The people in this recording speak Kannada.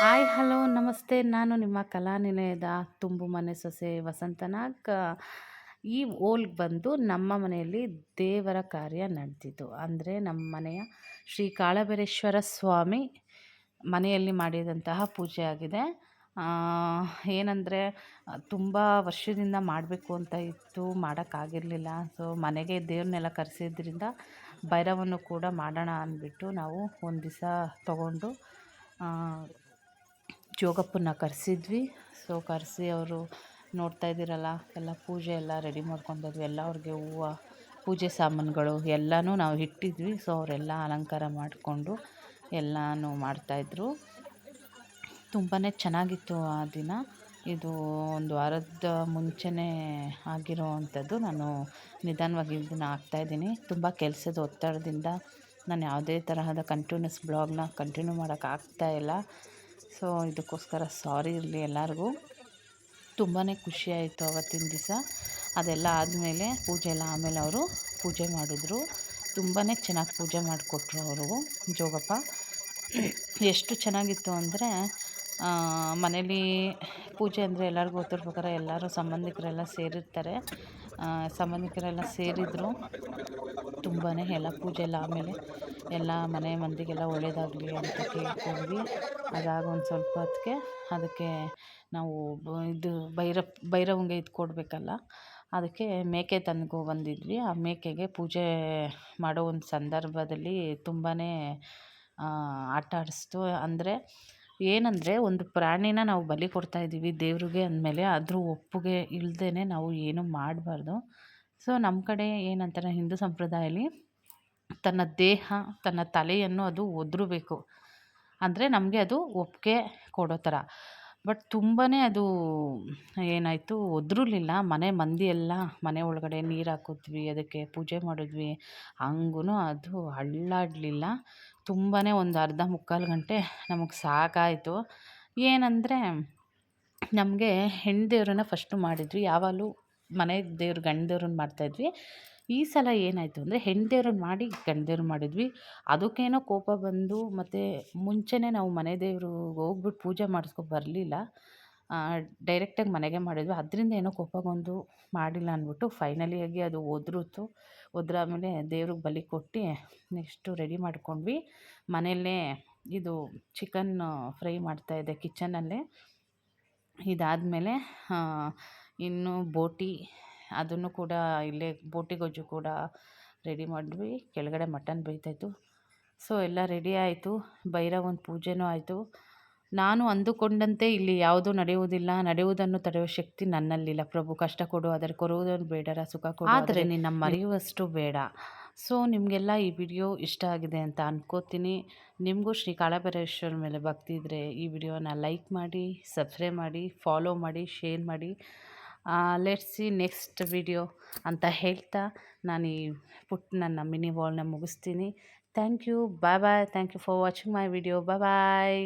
ಹಾಯ್, ಹಲೋ, ನಮಸ್ತೆ. ನಾನು ನಿಮ್ಮ ಕಲಾನಿಲಯದ ತುಂಬು ಮನೆ ಸೊಸೆ ವಸಂತನಾಗ್. ಈ ಓಲ್ಗೆ ಬಂದು ನಮ್ಮ ಮನೆಯಲ್ಲಿ ದೇವರ ಕಾರ್ಯ ನಡೆದಿತ್ತು ಅಂದರೆ ನಮ್ಮ ಮನೆಯ ಶ್ರೀ ಕಾಳಬೇರೇಶ್ವರ ಸ್ವಾಮಿ ಮನೆಯಲ್ಲಿ ಮಾಡಿದಂತಹ ಪೂಜೆ ಆಗಿದೆ. ಏನಂದರೆ, ತುಂಬ ವರ್ಷದಿಂದ ಮಾಡಬೇಕು ಅಂತ ಇತ್ತು. ಮಾಡೋಕ್ಕಾಗಿರಲಿಲ್ಲ. ಸೊ, ಮನೆಗೆ ದೇವ್ರನ್ನೆಲ್ಲ ಕರೆಸಿದ್ರಿಂದ ಭೈರವನ್ನು ಕೂಡ ಮಾಡೋಣ ಅಂದ್ಬಿಟ್ಟು ನಾವು ಒಂದು ದಿವಸ ತೊಗೊಂಡು ಜೋಗಪ್ಪನ ಕರೆಸಿದ್ವಿ. ಸೊ ಕರೆಸಿ ಅವರು ನೋಡ್ತಾ ಇದ್ದೀರಲ್ಲ, ಎಲ್ಲ ಪೂಜೆ ಎಲ್ಲ ರೆಡಿ ಮಾಡ್ಕೊಂಡು ಎಲ್ಲ ಅವ್ರಿಗೆ ಹೂವು, ಪೂಜೆ ಸಾಮಾನುಗಳು ಎಲ್ಲನೂ ನಾವು ಇಟ್ಟಿದ್ವಿ. ಸೊ ಅವರೆಲ್ಲ ಅಲಂಕಾರ ಮಾಡಿಕೊಂಡು ಎಲ್ಲನೂ ಮಾಡ್ತಾಯಿದ್ರು ತುಂಬಾ ಚೆನ್ನಾಗಿತ್ತು ಆ ದಿನ. ಇದು ಒಂದು ವಾರದ ಮುಂಚೆನೇ ಆಗಿರೋ ಅಂಥದ್ದು ನಾನು ನಿಧಾನವಾಗಿ ಇದನ್ನು ಹಾಕ್ತಾಯಿದ್ದೀನಿ ತುಂಬ ಕೆಲಸದ ಒತ್ತಡದಿಂದ ನಾನು ಯಾವುದೇ ತರಹದ ಕಂಟಿನ್ಯೂಸ್ ಬ್ಲಾಗ್ನ ಕಂಟಿನ್ಯೂ ಮಾಡೋಕ್ಕಾಗ್ತಾಯಿಲ್ಲ ಸೊ ಇದಕ್ಕೋಸ್ಕರ ಸಾರಿ ಇರಲಿ ಎಲ್ಲರಿಗೂ. ತುಂಬಾ ಖುಷಿಯಾಯಿತು ಆವತ್ತಿನ ದಿವಸ. ಅದೆಲ್ಲ ಆದಮೇಲೆ ಪೂಜೆ ಎಲ್ಲ ಆಮೇಲೆ ಅವರು ಪೂಜೆ ಮಾಡಿದ್ರು. ತುಂಬಾ ಚೆನ್ನಾಗಿ ಪೂಜೆ ಮಾಡಿಕೊಟ್ರು ಅವರು ಜೋಗಪ್ಪ. ಎಷ್ಟು ಚೆನ್ನಾಗಿತ್ತು ಅಂದರೆ ಮನೇಲಿ ಪೂಜೆ ಅಂದರೆ ಎಲ್ಲರಿಗೂ ಗೊತ್ತಿರ್ಬೇಕಾದ್ರೆ ಎಲ್ಲರೂ ಸಂಬಂಧಿಕರೆಲ್ಲ ಸೇರಿರ್ತಾರೆ. ಸಂಬಂಧಿಕರೆಲ್ಲ ಸೇರಿದ್ರು. ತುಂಬಾ ಎಲ್ಲ ಪೂಜೆ ಎಲ್ಲ ಆಮೇಲೆ ಎಲ್ಲ ಮನೆ ಮಂದಿಗೆಲ್ಲ ಒಳ್ಳೇದಾಗಲಿ ಅಂತ ಕೇಳ್ಕೊಂಡ್ವಿ. ಅದಾಗ ಒಂದು ಸ್ವಲ್ಪ ಹೊತ್ತಿಗೆ ಅದಕ್ಕೆ ನಾವು ಇದು ಭೈರಪ್ ಭೈರವಂಗೆ ಇದು ಕೊಡಬೇಕಲ್ಲ, ಅದಕ್ಕೆ ಮೇಕೆ ತಂದ್ಕೊ ಬಂದಿದ್ವಿ. ಆ ಮೇಕೆಗೆ ಪೂಜೆ ಮಾಡೋ ಒಂದು ಸಂದರ್ಭದಲ್ಲಿ ತುಂಬಾ ಆಟ ಆಡಿಸ್ತು ಅಂದರೆ ಏನಂದರೆ ಒಂದು ಪ್ರಾಣಿನ ನಾವು ಬಲಿ ಕೊಡ್ತಾ ಇದ್ದೀವಿ ದೇವ್ರಿಗೆ ಅಂದಮೇಲೆ ಅದ್ರ ಒಪ್ಪಿಗೆ ಇಲ್ಲದೇ ನಾವು ಏನು ಮಾಡಬಾರ್ದು. ಸೊ ನಮ್ಮ ಕಡೆ ಏನಂತಾರೆ ಹಿಂದೂ ಸಂಪ್ರದಾಯದಲ್ಲಿ ತನ್ನ ದೇಹ, ತನ್ನ ತಲೆಯನ್ನು ಅದು ಒದ್ರಬೇಕು. ಅಂದರೆ ನಮಗೆ ಅದು ಒಪ್ಪಿಗೆ ಕೊಡೋ ಥರ. ಬಟ್ ತುಂಬಾ ಅದು ಏನಾಯಿತು, ಒದ್ರಲಿಲ್ಲ. ಮನೆ ಮಂದಿ ಎಲ್ಲ ಮನೆ ಒಳಗಡೆ ನೀರು ಹಾಕಿದ್ವಿ, ಅದಕ್ಕೆ ಪೂಜೆ ಮಾಡಿದ್ವಿ. ಹಂಗೂ ಅದು ಅಳ್ಳಾಡಲಿಲ್ಲ. ತುಂಬಾ ಒಂದು ಅರ್ಧ ಮುಕ್ಕಾಲು ಗಂಟೆ ನಮಗೆ ಸಾಕಾಯಿತು. ಏನಂದರೆ, ನಮಗೆ ಹೆಣ್ಣು ದೇವ್ರನ್ನ ಫಸ್ಟು ಮಾಡಿದ್ವಿ. ಯಾವಾಗಲೂ ಮನೆ ದೇವ್ರ ಗಂಡು ದೇವ್ರನ್ನ ಮಾಡ್ತಾಯಿದ್ವಿ ಈ ಸಲ ಏನಾಯಿತು ಅಂದರೆ ಹೆಣ್ಣು ದೇವ್ರನ್ನ ಮಾಡಿ ಗಂಡು ದೇವ್ರನ್ನ ಮಾಡಿದ್ವಿ. ಅದಕ್ಕೇನೋ ಕೋಪ ಬಂದು ಮತ್ತು ಮುಂಚೆನೇ ನಾವು ಮನೆ ದೇವರು ಹೋಗ್ಬಿಟ್ಟು ಪೂಜೆ ಮಾಡಿಸ್ಕೊ ಬರಲಿಲ್ಲ. ಡೈರೆಕ್ಟಾಗಿ ಮನೆಗೆ ಮಾಡಿದ್ವಿ. ಅದರಿಂದ ಏನೋ ಕೋಪ ಬಂದು ಮಾಡಿಲ್ಲ ಅಂದ್ಬಿಟ್ಟು ಫೈನಲಿಯಾಗಿ ಅದು ಒದ್ರಿತು. ಒದ್ರಾದ್ಮೇಲೆ ದೇವ್ರಿಗೆ ಬಲಿ ಕೊಟ್ಟು ನೆಕ್ಸ್ಟು ರೆಡಿ ಮಾಡ್ಕೊಂಡ್ವಿ. ಮನೆಯಲ್ಲೇ ಇದು ಚಿಕನ್ ಫ್ರೈ ಮಾಡ್ತಾಯಿದ್ದೆ ಕಿಚನಲ್ಲೇ ಇದಾದಮೇಲೆ ಇನ್ನು ಬೋಟಿ ಅದನ್ನು ಕೂಡ ಇಲ್ಲೇ ಬೋಟಿ ಗೊಜ್ಜು ಕೂಡ ರೆಡಿ ಮಾಡಿದ್ವಿ. ಕೆಳಗಡೆ ಮಟನ್ ಬೇಯ್ತಾಯಿತ್ತು ಸೊ ಎಲ್ಲ ರೆಡಿ ಆಯಿತು. ಒಂದು ಪೂಜೆನೂ ಆಯಿತು. ನಾನು ಅಂದುಕೊಂಡಂತೆ ಇಲ್ಲಿ ಯಾವುದೂ ನಡೆಯುವುದಿಲ್ಲ. ನಡೆಯುವುದನ್ನು ತಡೆಯುವ ಶಕ್ತಿ ನನ್ನಲ್ಲಿಲ್ಲ. ಪ್ರಭು ಕಷ್ಟ ಕೊಡು ಅದರ ಕೊರುವುದನ್ನು ಬೇಡರ ಸುಖ ಕೊಡು ಆದರೆ ನಿನ್ನ ಮರೆಯುವಷ್ಟು ಬೇಡ. ಸೊ ನಿಮಗೆಲ್ಲ ಈ ವಿಡಿಯೋ ಇಷ್ಟ ಆಗಿದೆ ಅಂತ ಅನ್ಕೋತೀನಿ. ನಿಮಗೂ ಶ್ರೀ ಕಾಳಭೈರೇಶ್ವರ ಮೇಲೆ ಭಕ್ತಿ ಇದ್ದರೆ ಈ ವಿಡಿಯೋನ ಲೈಕ್ ಮಾಡಿ ಸಬ್ಸ್ಕ್ರೈಬ್ ಮಾಡಿ ಫಾಲೋ ಮಾಡಿ ಶೇರ್ ಮಾಡಿ. ಲೆಟ್ಸ್ ಸಿ ನೆಕ್ಸ್ಟ್ ವಿಡಿಯೋ ಅಂತ ಹೇಳ್ತಾ ನಾನು ಈ ಪುಟ್ ನನ್ನ ಮಿನಿ ವಾಲ್ನ ಮುಗಿಸ್ತೀನಿ. Thank you bye bye thank you for watching my video bye bye